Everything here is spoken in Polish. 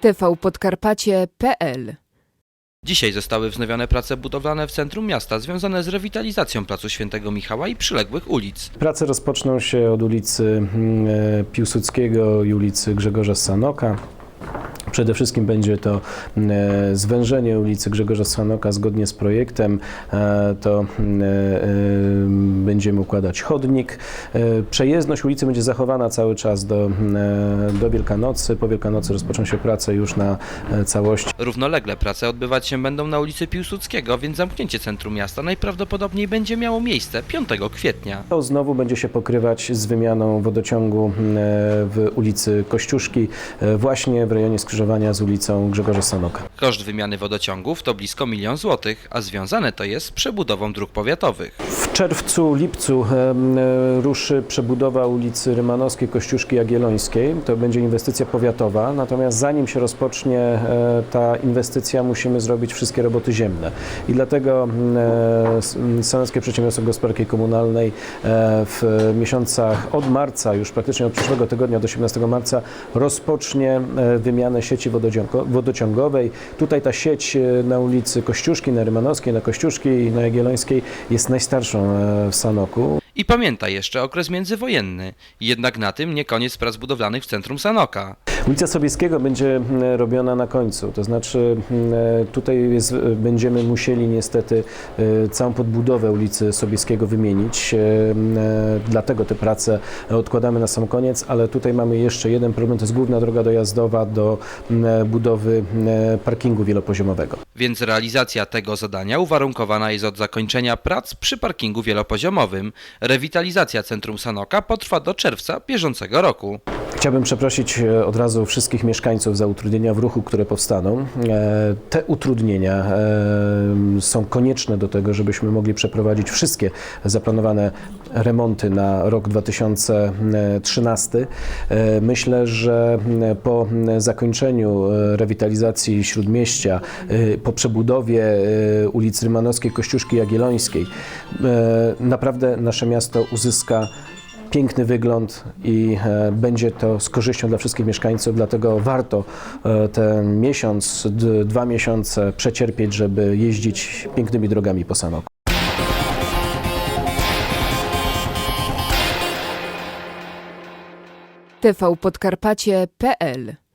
tvpodkarpacie.pl Dzisiaj zostały wznowione prace budowlane w centrum miasta związane z rewitalizacją Placu Świętego Michała i przyległych ulic. Prace rozpoczną się od ulicy mm, e, Piłsudskiego i ulicy Grzegorza Sanoka. Przede wszystkim będzie to mm, e, zwężenie ulicy Grzegorza Sanoka zgodnie z projektem. E, To mm, e, będziemy układać chodnik. Przejezdność ulicy będzie zachowana cały czas do, mm, do Wielkanocy. Po Wielkanocy rozpoczną się prace już na całości. Równolegle prace odbywać się będą na ulicy Piłsudskiego, więc zamknięcie centrum miasta najprawdopodobniej będzie miało miejsce 5 kwietnia. To znowu będzie się pokrywać z wymianą wodociągu w ulicy Kościuszki, właśnie w rejonie skrzyżowania z ulicą Grzegorza Sanoka. Koszt wymiany wodociągów to blisko milion złotych, a związane to jest z przebudową dróg powiatowych. W czerwcu, lipcu e, ruszy przebudowa ulicy Rymanowskiej, Kościuszki Jagiellońskiej. To będzie inwestycja powiatowa, natomiast zanim się rozpocznie e, ta inwestycja, musimy zrobić wszystkie roboty ziemne. I dlatego e, Sanockie Przedsiębiorstwo Gospodarki Komunalnej e, w miesiącach od marca, już praktycznie od przyszłego tygodnia do 17 marca, rozpocznie e, wymianę sieci wodociągo- wodociągowej. Tutaj ta sieć e, na ulicy Kościuszki, na Rymanowskiej, na Kościuszki i na Jagiellońskiej jest najstarszą e, w Sanoku. I pamięta jeszcze okres międzywojenny. Jednak na tym nie koniec prac budowlanych w centrum Sanoka. Ulica Sobieskiego będzie mm, robiona na końcu, to znaczy mm, e, tutaj jest, e, będziemy musieli niestety e, całą podbudowę ulicy Sobieskiego wymienić, mm, dlatego te prace odkładamy na sam koniec, ale tutaj mamy jeszcze jeden problem, to jest główna droga dojazdowa do budowy parkingu wielopoziomowego. Więc realizacja tego zadania uwarunkowana jest od zakończenia prac przy parkingu wielopoziomowym. Rewitalizacja centrum Sanoka potrwa do czerwca bieżącego roku. Chciałbym przeprosić e, od razu wszystkich mieszkańców za utrudnienia w ruchu, które powstaną. E, Te utrudnienia e, są konieczne do tego, żebyśmy mogli przeprowadzić wszystkie zaplanowane remonty na rok 2013. E, Myślę, że po zakończeniu rewitalizacji Śródmieścia, po przebudowie ulicy Rymanowskiej, Kościuszki Jagiellońskiej, naprawdę nasze miasto uzyska piękny wygląd i e, będzie to z korzyścią dla wszystkich mieszkańców, dlatego warto e, ten miesiąc, dwa miesiące przecierpieć, żeby jeździć pięknymi drogami po Sanoku. tvpodkarpacie.pl